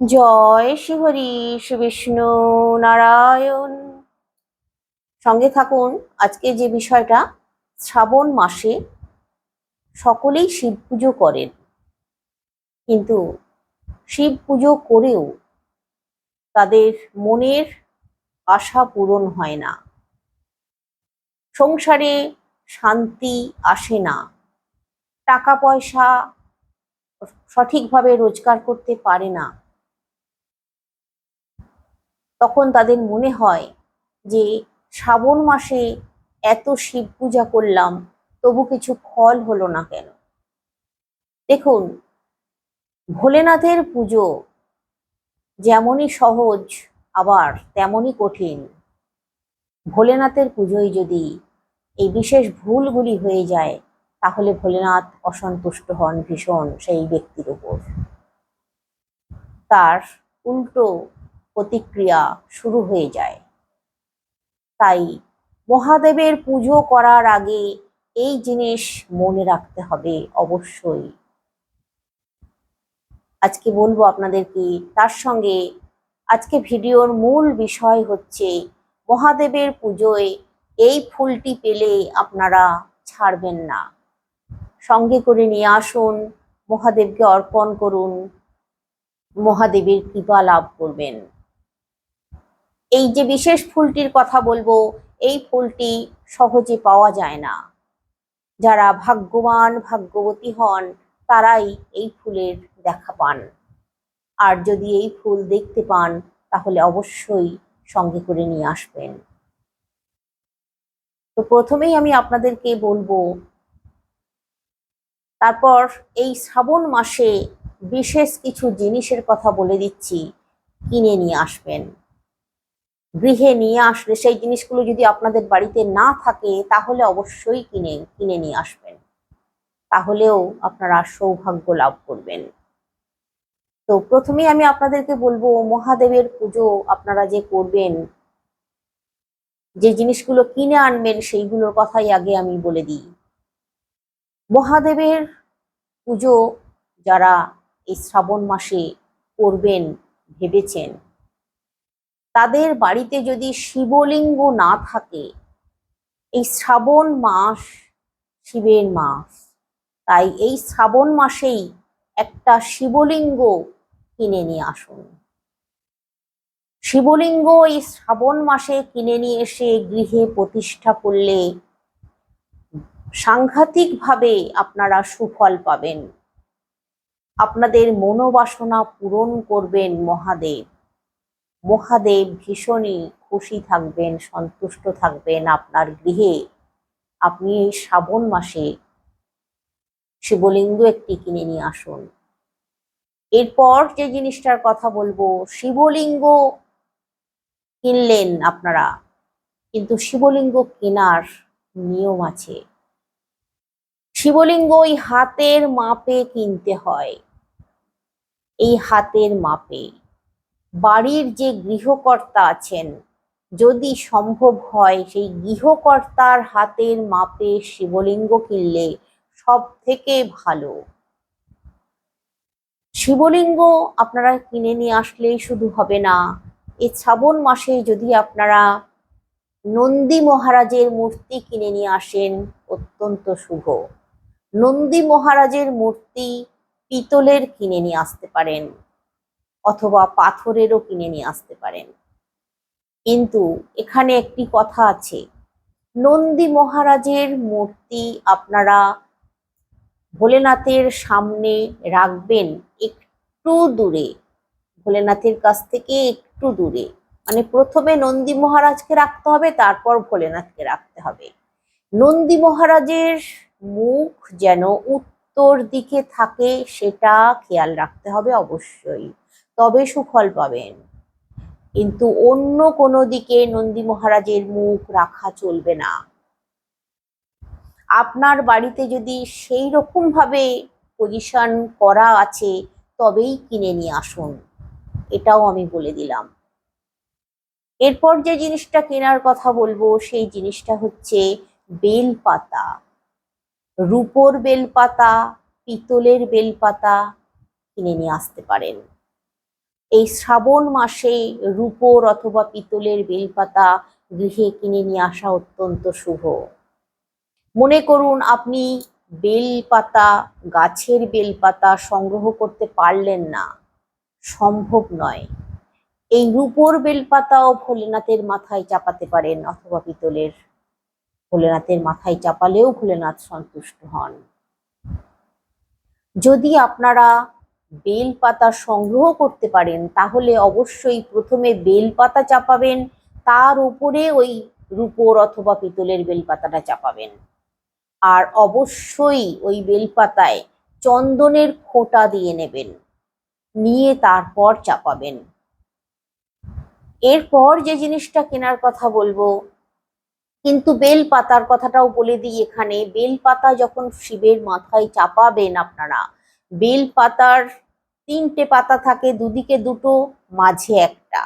জয় শ্রীহরি, শ্রী বিষ্ণু নারায়ণ। সঙ্গে থাকুন আজকে যে বিষয়টা, শ্রাবণ মাসে সকলেই শিব পুজো করেন। কিন্তু শিব পুজো করেও তাদের মনের আশা পূরণ হয় না। সংসারে শান্তি আসে না। টাকা পয়সা সঠিকভাবে রোজগার করতে পারে না। তখন তাদের মনে হয় যে শ্রাবণ মাসে এত শিব পূজা করলাম, তবু কিছু ফল হলো না কেন? দেখুন, ভোলেনাথের পুজো যেমনই সহজ, আবার তেমনই কঠিন। ভোলেনাথের পুজোয় যদি এই বিশেষ ভুলগুলি হয়ে যায়, তাহলে ভোলেনাথ অসন্তুষ্ট হন ভীষণ সেই ব্যক্তির উপর। তার উল্টো প্রতিক্রিয়া শুরু হয়ে যায়। তাই মহাদেবের পুজো করার আগে এই জিনিস মনে রাখতে হবে অবশ্যই। আজকে বলব আপনাদেরকে, তার সঙ্গে আজকে ভিডিওর মূল বিষয় হচ্ছে মহাদেবের পুজোয় এই ফুলটি পেলে আপনারা ছাড়বেন না। সঙ্গে করে নিয়ে আসুন, মহাদেবকে অর্পণ করুন, মহাদেবের কৃপা লাভ করবেন। এই যে বিশেষ ফুলটির কথা বলব, এই ফুলটি সহজে পাওয়া যায় না। যারা ভাগ্যবান, ভাগ্যবতী হন, তারাই এই ফুলের দেখা পান। আর যদি এই ফুল দেখতে পান, তাহলে অবশ্যই সঙ্গে করে নিয়ে আসবেন। তো প্রথমেই আমি আপনাদেরকে বলব, তারপর এই শ্রাবণ মাসে বিশেষ কিছু জিনিসের কথা বলে দিচ্ছি, কিনে নিয়ে আসবেন। গৃহে নিয়ে আসলে সেই জিনিসগুলো যদি আপনাদের বাড়িতে না থাকে, তাহলে অবশ্যই কিনে কিনে নিয়ে আসবেন। তাহলেও আপনারা সৌভাগ্য লাভ করবেন। তো প্রথমেই আমি আপনাদেরকে বলব, মহাদেবের পুজো আপনারা যে করবেন, যে জিনিসগুলো কিনে আনবেন, সেইগুলোর কথাই আগে আমি বলে দিই। মহাদেবের পুজো যারা এই শ্রাবণ মাসে করবেন, ভেবেছেন তাদের বাড়িতে যদি শিবলিঙ্গ না থাকে, এই শ্রাবণ মাস শিবের মাস। তাই এই শ্রাবণ মাসেই একটা শিবলিঙ্গ কিনে নিয়ে আসুন। শিবলিঙ্গ এই শ্রাবণ মাসে কিনে নিয়ে এসে গৃহে প্রতিষ্ঠা করলে সাংঘাতিকভাবে আপনারা সুফল পাবেন। আপনাদের মনোবাসনা পূরণ করবেন মহাদেব। মহাদেব ভীষণই খুশি থাকবেন, সন্তুষ্ট থাকবেন আপনার গৃহে। আপনি এই শ্রাবণ মাসে শিবলিঙ্গ একটি কিনে নিয়ে আসুন। এরপর যে জিনিসটার কথা বলব, শিবলিঙ্গ কিনলেন আপনারা, কিন্তু শিবলিঙ্গ কেনার নিয়ম আছে। শিবলিঙ্গ ওই হাতের মাপে কিনতে হয়। এই হাতের মাপে। বাড়ির যে গৃহকর্তা আছেন, যদি সম্ভব হয় সেই গৃহকর্তার হাতের মাপে শিবলিঙ্গ কিনলে সব থেকে ভালো। শিবলিঙ্গ আপনারা কিনে নিয়ে আসলেই শুধু হবে না, এ শ্রাবণ মাসে যদি আপনারা নন্দী মহারাজের মূর্তি কিনে নিয়ে আসেন, অত্যন্ত শুভ। নন্দী মহারাজের মূর্তি পিতলের কিনে নিয়ে আসতে পারেন। অথবা পাথরেরও কিনে নিয়ে আসতে পারেন। কিন্তু এখানে একটি কথা আছে, নন্দী মহারাজের মূর্তি আপনারা ভোলেনাথের সামনে রাখবেন একটু দূরে, ভোলেনাথের কাছ থেকে একটু দূরে। মানে প্রথমে নন্দী মহারাজকে রাখতে হবে, তারপর ভোলেনাথকে রাখতে হবে। নন্দী মহারাজের মুখ যেন উত্তর দিকে থাকে, সেটা খেয়াল রাখতে হবে অবশ্যই। তবে সুফল পাবেন। কিন্তু অন্য কোনো দিকে নন্দী মহারাজের মুখ রাখা চলবে না। আপনার বাড়িতে যদি সেই রকম ভাবে পজিশন করা আছে, তবেই কিনে নিয়ে আসুন। এটাও আমি বলে দিলাম। এরপর যে জিনিসটা কেনার কথা বলব, সেই জিনিসটা হচ্ছে বেলপাতা। রূপোর বেলপাতা, পিতলের বেলপাতা কিনে নিয়ে আসতে পারেন। এই শ্রাবণ মাসে রূপোর অথবা পিতলের বেলপাতা গৃহে কিনে নিয়ে আসা অত্যন্ত শুভ। মনে করুন, আপনি বেলপাতা, গাছের বেলপাতা সংগ্রহ করতে পারলেন না। সম্ভব নয়। এই রূপোর বেলপাতাও ভোলেনাথের মাথায় চাপাতে পারেন অথবা পিতলের। ভোলেনাথের মাথায় চাপালেও ভোলেনাথ সন্তুষ্ট হন। যদি আপনারা বেলপাতা সংগ্রহ করতে পারেন, তাহলে অবশ্যই প্রথমে বেলপাতা চাপাবেন, তার উপরে ওই রূপোর অথবা পিতলের বেলপাতাটা চাপাবেন। আর অবশ্যই ওই বেলপাতায় চন্দনের খোঁটা দিয়ে নেবেন, নিয়ে তারপর চাপাবেন। এরপর যে জিনিসটা কেনার কথা বলব, কিন্তু বেল পাতার কথাটাও বলে দিই এখানে, বেল পাতা যখন শিবের মাথায় চাপাবেন আপনারা, বেল পাতার তিনটে পাতা থাকে, দুদিকে দুটো, মাঝে একটা।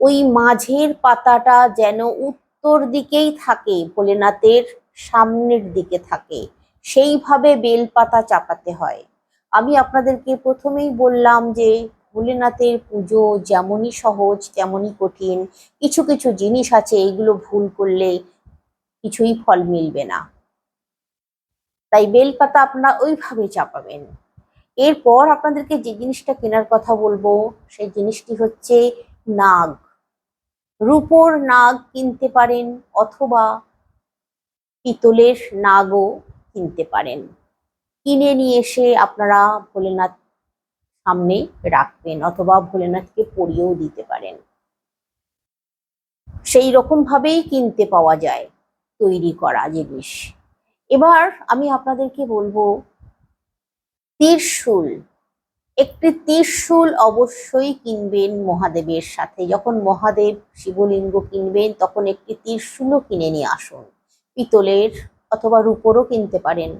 ওই মাঝের পাতাটা যেন উত্তর দিকেই থাকে, ভোলেনাথের সামনের দিকে থাকে। সেইভাবে বেল পাতা চাপাতে হয়। আমি আপনাদেরকে প্রথমেই বললাম যে, ভোলেনাথের পুজো যেমনই সহজ, তেমনই কঠিন, কিছু কিছু জিনিস আছে, এইগুলো ভুল করলে কিছুই ফল মিলবে না। তাই বেলপাতা আপনারা ওইভাবে চাপাবেন। এরপর আপনাদেরকে যে জিনিসটা কেনার কথা বলব, সেই জিনিসটি হচ্ছে নাগ। রূপোর নাগ কিনতে পারেন অথবা পিতলের নাগও কিনতে পারেন। কিনে নিয়ে এসে আপনারা ভোলেনাথ সামনে রাখবেন অথবা ভোলেনাথকে পরিয়েও দিতে পারেন। সেই রকম ভাবেই কিনতে পাওয়া যায় তৈরি করা জিনিস। এবার আমি আপনাদেরকে বলব ত্রিশূল। একটি ত্রিশূল অবশ্যই কিনবেন মহাদেবের সাথে। যখন মহাদেব শিবলিঙ্গ কিনবেন, তখন একটি ত্রিশূলও কিনে নিয়ে আসুন। পিতলের অথবা রূপরও কিনতে পারেন।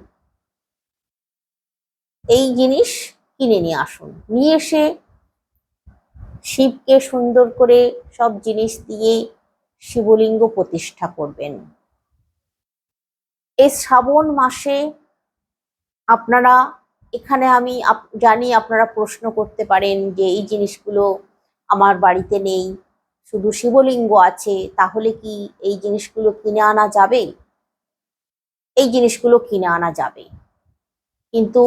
এই জিনিস কিনে নিয়ে আসুন। নিয়ে এসে শিবকে সুন্দর করে সব জিনিস দিয়ে শিবলিঙ্গ প্রতিষ্ঠা করবেন। এই শ্রাবণ মাসে আপনারা এখানে আমি জানি আপনারা প্রশ্ন করতে পারেন যে এই জিনিসগুলো আমার বাড়িতে নেই, শুধু শিবলিঙ্গ আছে, তাহলে কি এই জিনিসগুলো কিনে আনা যাবে? এই জিনিসগুলো কিনে আনা যাবে। কিন্তু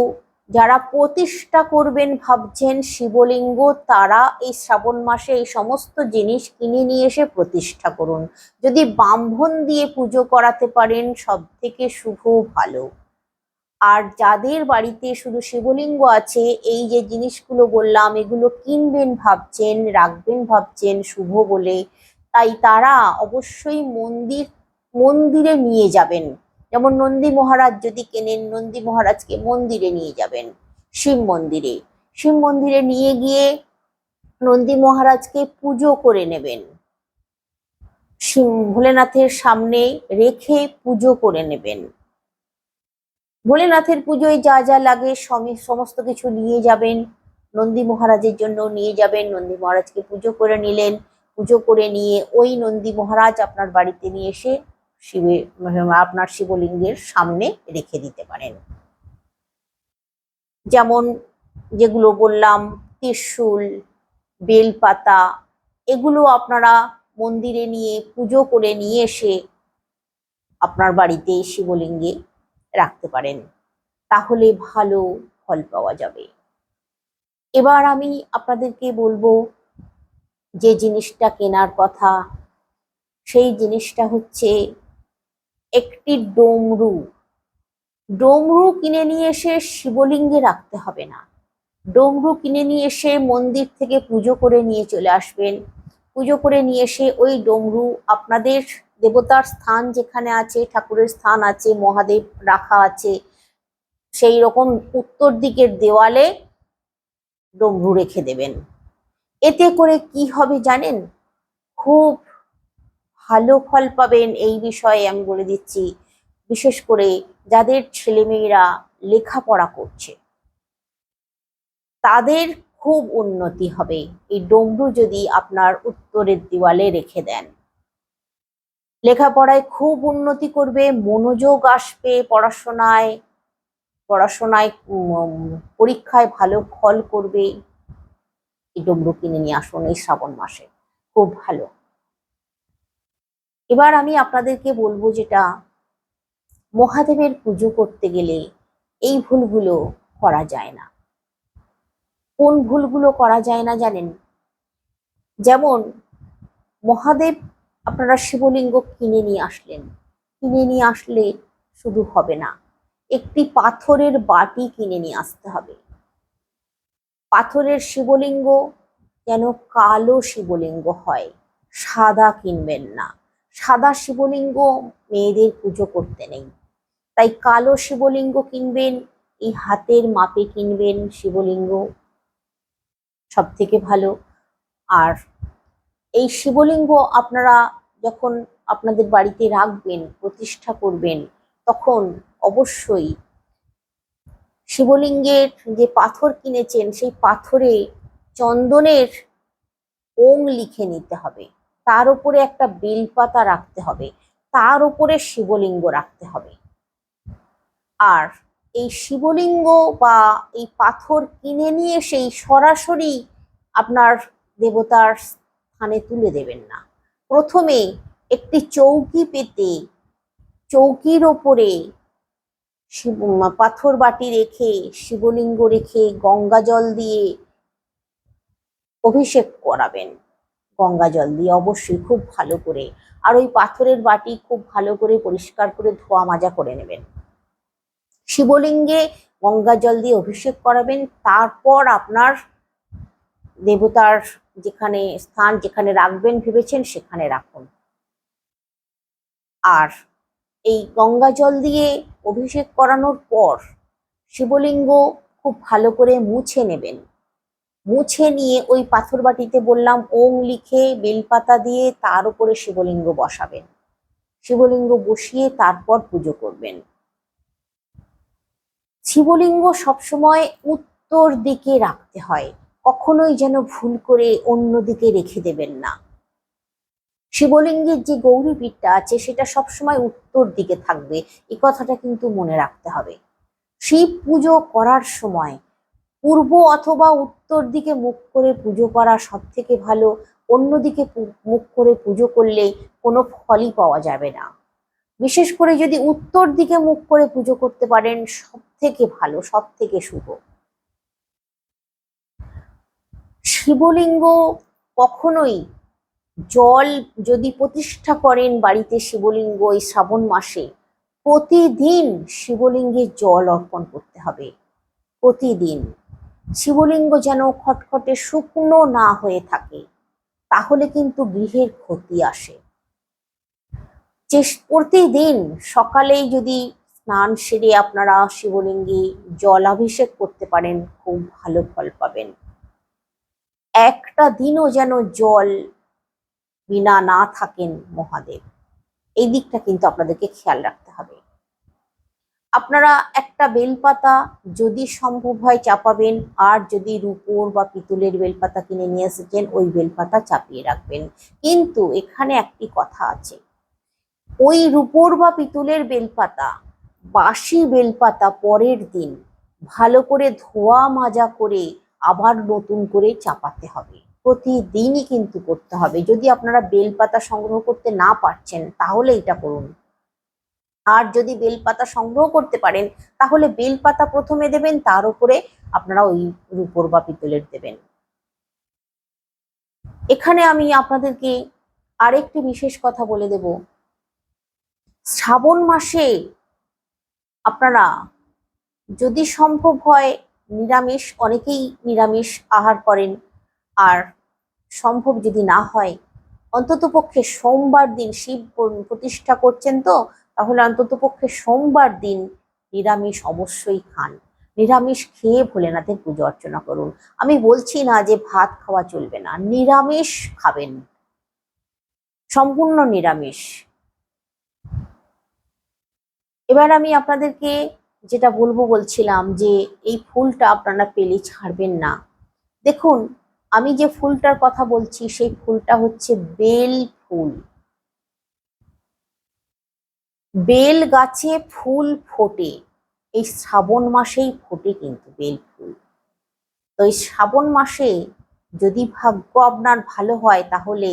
যারা প্রতিষ্ঠা করবেন ভাবছেন শিবলিঙ্গ, তারা এই শ্রাবণ মাসে এই সমস্ত জিনিস কিনে নিয়ে এসে প্রতিষ্ঠা করুন। যদি ব্রাহ্মণ দিয়ে পুজো করাতে পারেন সব থেকে শুভ ভালো। আর যাদের বাড়িতে শুধু শিবলিঙ্গ আছে, এই যে জিনিসগুলো বললাম, এগুলো কিনবেন ভাবছেন, রাখবেন ভাবছেন, শুভ বলে, তাই তারা অবশ্যই মন্দির, মন্দিরে নিয়ে যাবেন। যেমন নন্দী মহারাজ যদি কেনেন, নন্দী মহারাজকে মন্দিরে নিয়ে যাবেন, শিব মন্দিরে। শিব মন্দিরে নিয়ে গিয়ে নন্দী মহারাজকে পুজো করে নেবেন। শিব ভোলেনাথের সামনে রেখে পুজো করে নেবেন। ভোলেনাথের পুজোয় যা যা লাগে সমি- সমস্ত কিছু নিয়ে যাবেন। নন্দী মহারাজের জন্য নিয়ে যাবেন। নন্দী মহারাজকে পুজো করে নিলেন। পুজো করে নিয়ে ওই নন্দী মহারাজ আপনার বাড়িতে নিয়ে এসে শিবের আপনার শিবলিঙ্গের সামনে রেখে দিতে পারেন। যেমন যেগুলো বললাম, ত্রিশূল, বেলপাতা, এগুলো আপনারা মন্দিরে নিয়ে পুজো করে নিয়ে এসে আপনার বাড়িতে শিবলিঙ্গে রাখতে পারেন। তাহলে ভালো ফল পাওয়া যাবে। এবার আমি আপনাদেরকে বলব, যে জিনিসটা কেনার কথা, সেই জিনিসটা হচ্ছে একটি ডমরু। ডমরু কিনে নিয়ে এসে শিবলিঙ্গে রাখতে হবে না। ডমরু কিনে নিয়ে এসে মন্দির থেকে পুজো করে নিয়ে চলে আসবেন। পুজো করে নিয়ে এসে ওই ডমরু আপনাদের দেবতার স্থান যেখানে আছে, ঠাকুরের স্থান আছে, মহাদেব রাখা আছে, সেই রকম উত্তর দিকের দেওয়ালে ডমরু রেখে দেবেন। এতে করে কি হবে জানেন? খুব ভালো ফল পাবেন এই বিষয়ে আমি বলে দিচ্ছি। বিশেষ করে যাদের ছেলেমেয়েরা লেখাপড়া করছে, তাদের খুব উন্নতি হবে। এই ডমরু যদি আপনার উত্তরের দেওয়ালে রেখে দেন। লেখাপড়ায় খুব উন্নতি করবে, মনোযোগ আসবে পড়াশোনায় পড়াশোনায় পরীক্ষায় ভালো ফল করবে। এই ডমরু কিনে নিয়ে আসুন এই শ্রাবণ মাসে, খুব ভালো। এবার আমি আপনাদেরকে বলব যেটা, মহাদেবের পুজো করতে গেলে এই ভুলগুলো করা যায় না। কোন ভুলগুলো করা যায় না জানেন? যেমন মহাদেব আপনারা শিবলিঙ্গ কিনে নিয়ে আসলেন। কিনে নিয়ে আসলে শুধু হবে না, একটি পাথরের বাটি কিনে নিয়ে আসতে হবে। পাথরের শিবলিঙ্গ যেন কালো শিবলিঙ্গ হয়, সাদা কিনবেন না। সাদা শিবলিঙ্গ মেয়েদের পুজো করতে নেই। তাই কালো শিবলিঙ্গ কিনবেন, এই হাতের মাপে কিনবেন শিবলিঙ্গ। সব থেকে ভালো। আর এই শিবলিঙ্গ আপনারা যখন আপনাদের বাড়িতে রাখবেন, প্রতিষ্ঠা করবেন, তখন অবশ্যই শিবলিঙ্গের যে পাথর কিনেছেন, সেই পাথরে চন্দনের ওং লিখে নিতে হবে। তার উপরে একটা বেলপাতা রাখতে হবে। তার উপরে শিবলিঙ্গ রাখতে হবে। আর এই শিবলিঙ্গ বা এই পাথর কিনে নিয়ে সেই সরাসরি আপনার দেবতার স্থানে তুলে দেবেন না। প্রথমে একটি চৌকি পেতে চৌকির ওপরে শিব পাথর বাটি রেখে, শিবলিঙ্গ রেখে গঙ্গা জল দিয়ে অভিষেক করাবেন। গঙ্গা জল দিয়ে অবশ্যই খুব ভালো করে। আর ওই পাথরের বাটি খুব ভালো করে পরিষ্কার করে ধোয়া মাজা করে নেবেন। শিবলিঙ্গে গঙ্গা জল দিয়ে অভিষেক করাবেন। তারপর আপনার দেবতার যেখানে স্থান যেখানে রাখবেন ভেবেছেন সেখানে রাখুন। আর এই গঙ্গা জল দিয়ে অভিষেক করানোর পর শিবলিঙ্গ খুব ভালো করে মুছে নেবেন। মুছে নিয়ে ওই পাথর বাটিতে বললাম ওং লিখে বেলপাতা দিয়ে তার উপরে শিবলিঙ্গ বসাবেন। শিবলিঙ্গ বসিয়ে তারপর পুজো করবেন। শিবলিঙ্গ সবসময় উত্তর দিকে রাখতে হয়। কখনোই যেন ভুল করে অন্য দিকে রেখে দেবেন না। শিবলিঙ্গের যে গৌরী পীঠটা আছে, সেটা সবসময় উত্তর দিকে থাকবে। এই কথাটা কিন্তু মনে রাখতে হবে। শিব পুজো করার সময় পূর্ব অথবা উত্তর দিকে মুখ করে পুজো করা সব থেকে ভালো। অন্যদিকে মুখ করে পুজো করলে কোনো ফলই পাওয়া যাবে না। বিশেষ করে যদি উত্তর দিকে মুখ করে পুজো করতে পারেন সব থেকে ভালো সব থেকে শুভ। শিবলিঙ্গ কখনোই জল যদি প্রতিষ্ঠা করেন বাড়িতে শিবলিঙ্গ এই শ্রাবণ মাসে, প্রতিদিন শিবলিঙ্গে জল অর্পণ করতে হবে। প্রতিদিন। শিবলিঙ্গ যেন খটখটে শুকনো না হয়ে থাকে, তাহলে কিন্তু গৃহের ক্ষতি আসে। চেস- প্রতিদিন সকালেই যদি স্নান সেরে আপনারা শিবলিঙ্গে জলাভিষেক করতে পারেন, খুব ভালো ফল পাবেন। একটা দিনও যেন জল বিনা না থাকেন মহাদেব। এই দিকটা কিন্তু আপনাদেরকে খেয়াল রাখতে হবে। আপনারা একটা বেলপাতা যদি সম্ভব হয় চাপাবেন, আর যদি রুপোর বা পিতলের বেলপাতা কিনে নিয়ে এসেছেন, ওই বেলপাতা চাপিয়ে রাখবেন। কিন্তু এখানে একটি কথা আছে। ওই রুপোর বা পিতলের বেলপাতা, বাসি বেলপাতা পরের দিন ভালো করে ধোয়া মাজা করে আবার নতুন করে চাপাতে হবে। প্রতিদিনই কিন্তু করতে হবে। যদি আপনারা বেলপাতা সংগ্রহ করতে না পারছেন, তাহলে এটা করুন। আর যদি বেলপাতা সংগ্রহ করতে পারেন, তাহলে বেলপাতা প্রথমে দেবেন, তার উপরে আপনারা ওই রূপোর বা পিতলের দেবেন। এখানে আমি আপনাদেরকে আরেকটি বিশেষ কথা বলে দেব। শ্রাবণ মাসে আপনারা যদি সম্ভব হয় নিরামিষ, অনেকেই নিরামিষ আহার করেন। আর সম্ভব যদি না হয়, অন্ততপক্ষে সোমবার দিন শিব প্রতিষ্ঠা করছেন তো, তাহলে অন্ততপক্ষে সোমবার দিন নিরামিষ অবশ্যই খান। নিরামিষ খেয়ে ভোলেনাথের পুজো অর্চনা করুন। আমি বলছি না যে ভাত খাওয়া চলবে না, নিরামিষ খাবেন। সম্পূর্ণ নিরামিষ। এবার আমি আপনাদেরকে যেটা বলব বলছিলাম যে এই ফুলটা আপনারা পেলে ছাড়বেন না। দেখুন, আমি যে ফুলটার কথা বলছি, সেই ফুলটা হচ্ছে বেল ফুল। বেল গাছে ফুল ফোটে। এই শ্রাবণ মাসেই ফোটে কিন্তু বেল ফুল। তো এই শ্রাবণ মাসে যদি ভাগ্য আপনার ভালো হয়, তাহলে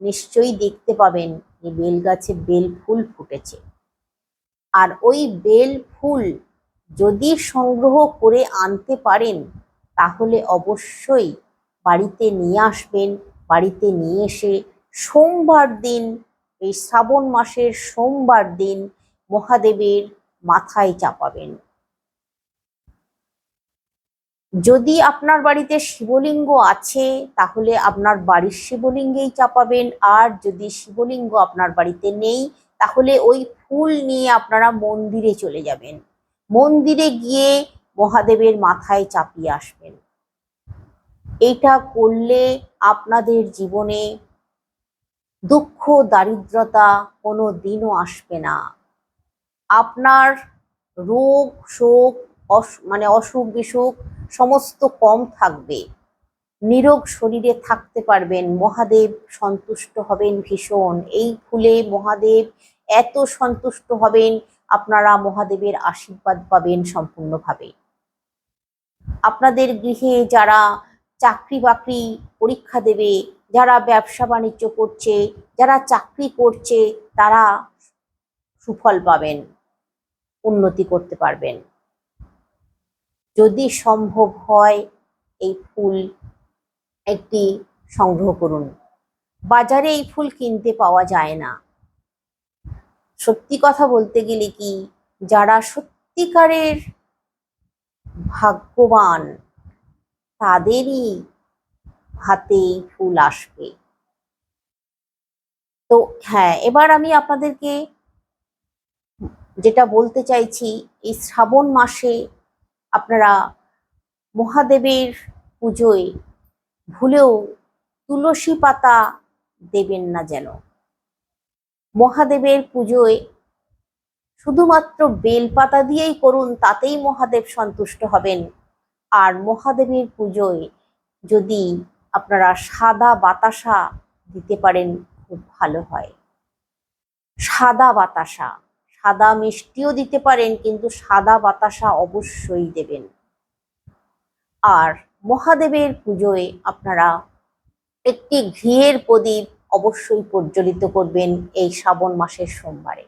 নিশ্চয়ই দেখতে পাবেন যে বেল গাছে বেল ফুল ফুটেছে। আর ওই বেল ফুল যদি সংগ্রহ করে আনতে পারেন, তাহলে অবশ্যই বাড়িতে নিয়ে আসবেন। বাড়িতে নিয়ে এসে সোমবার দিন, এই শ্রাবণ মাসের সোমবার দিন মহাদেবের মাথায় চাপাবেন। যদি আপনার বাড়িতে শিবলিঙ্গ আছে, তাহলে আপনার বাড়ির শিবলিঙ্গেই চাপাবেন। আর যদি শিবলিঙ্গ আপনার বাড়িতে নেই, তাহলে ওই ফুল নিয়ে আপনারা মন্দিরে চলে যাবেন। মন্দিরে গিয়ে মহাদেবের মাথায় চাপিয়ে আসবেন। এটা করলে আপনাদের জীবনে দুঃখ, দারিদ্রতা কোনো দিনও আসবে না। আপনার রোগ, শোক মানে অসুখ, বিসুখ সমস্ত কম থাকবে। নিরোগ শরীরে থাকতে পারবেন, মহাদেব সন্তুষ্ট হবেন ভীষণ। এই ফুলে মহাদেব এত সন্তুষ্ট হবেন আপনারা মহাদেবের আশীর্বাদ পাবেন সম্পূর্ণভাবে। আপনাদের গৃহে যারা চাকরি বাকরি পরীক্ষা দেবে, যারা ব্যবসা বাণিজ্য করছে, যারা চাকরি করছে, তারা সুফল পাবেন, উন্নতি করতে পারবেন। যদি সম্ভব হয়, এই ফুল একটি সংগ্রহ করুন। বাজারে এই ফুল কিনতে পাওয়া যায় না। সত্যি কথা বলতে গেলে কি, যারা সত্যিকারের ভাগ্যবান, তাদেরই হাতে ফুল আসবে। তো হ্যাঁ এবার আমি আপনাদেরকে যেটা বলতে চাইছি, এই শ্রাবণ মাসে আপনারা মহাদেবের পুজোয় ভুলেও তুলসী পাতা দেবেন না যেন। মহাদেবের পুজোয় শুধুমাত্র বেলপাতা দিয়েই করুন, তাতেই মহাদেব সন্তুষ্ট হবেন। আর মহাদেবের পুজোয় যদি আপনারা সাদা বাতাসা দিতে পারেন, খুব ভালো হয়। সাদা বাতাসা, সাদা মিষ্টিও দিতে পারেন, কিন্তু সাদা বাতাসা অবশ্যই দেবেন। আর মহাদেবের পুজোয় আপনারা একটি ঘিয়ের প্রদীপ অবশ্যই প্রজ্বলিত করবেন এই শ্রাবণ মাসের সোমবারে।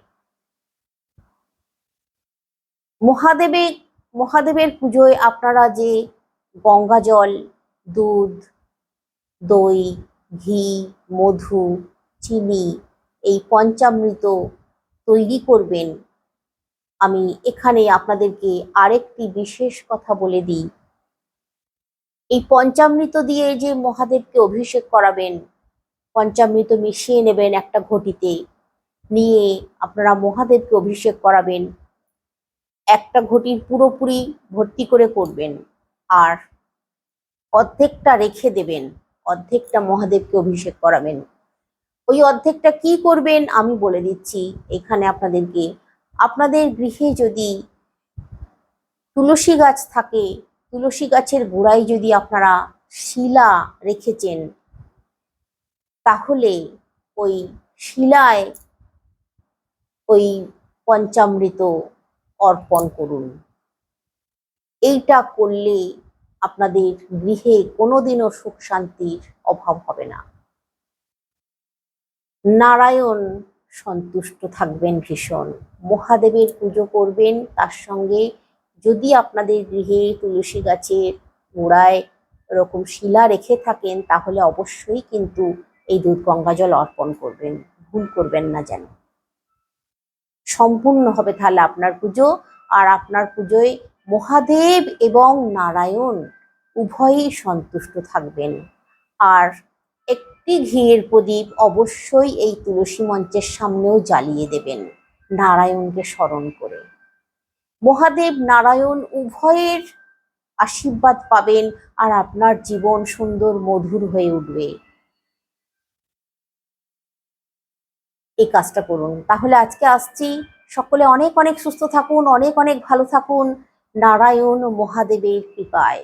মহাদেবের মহাদেবের পুজোয় আপনারা যে গঙ্গা জল, দুধ, দই, ঘি, মধু, চিনি, এই পঞ্চামৃত তৈরি করবেন। আমি এখানে আপনাদেরকে আরেকটি বিশেষ কথা বলে দিই। এই পঞ্চামৃত দিয়ে যে মহাদেবকে অভিষেক করাবেন পঞ্চামৃত মিশিয়ে নেবেন একটা ঘটিতে নিয়ে আপনারা মহাদেবকে অভিষেক করাবেন। একটা ঘটির পুরোপুরি ভর্তি করে করবেন আর অর্ধেকটা রেখে দেবেন, অর্ধেকটা মহাদেবকে অভিষেক করাবেন। ওই অর্ধেকটা কি করবেন আমি বলে দিচ্ছি এখানে আপনাদেরকে। আপনাদের গৃহে যদি তুলসী গাছ থাকে, তুলসী গাছের গোড়ায় যদি আপনারা শিলা রেখেছেন তাহলে ওই শিলায় ওই পঞ্চামৃত অর্পণ করুন। এইটা করলে আপনাদের গৃহে কোনোদিনও সুখ শান্তির অভাব হবে না। নারায়ণ সন্তুষ্ট থাকবেন ভীষণ। মহাদেবের পুজো করবেন, তার সঙ্গে যদি আপনাদের গৃহে তুলসী গাছের গোড়ায় এরকম শিলা রেখে থাকেন, তাহলে অবশ্যই কিন্তু এই দুধ গঙ্গা জল অর্পণ করবেন, ভুল করবেন না যেন। সম্পূর্ণ হবে তাহলে আপনার পুজো, আর আপনার পুজোয় মহাদেব এবং নারায়ণ উভয়ই সন্তুষ্ট থাকবেন। আর একটি ঘিয়ের প্রদীপ অবশ্যই এই তুলসী মঞ্চের সামনেও জ্বালিয়ে দেবেন, নারায়ণকে স্মরণ করে। মহাদেব, নারায়ণ উভয়ের আশীর্বাদ পাবেন, আর আপনার জীবন সুন্দর, মধুর হয়ে উঠবে। এই কাজটা করুন। তাহলে আজকে আসছি। সকলে অনেক অনেক সুস্থ থাকুন, অনেক অনেক ভালো থাকুন। নারায়ণ মহাদেবের কৃপায়।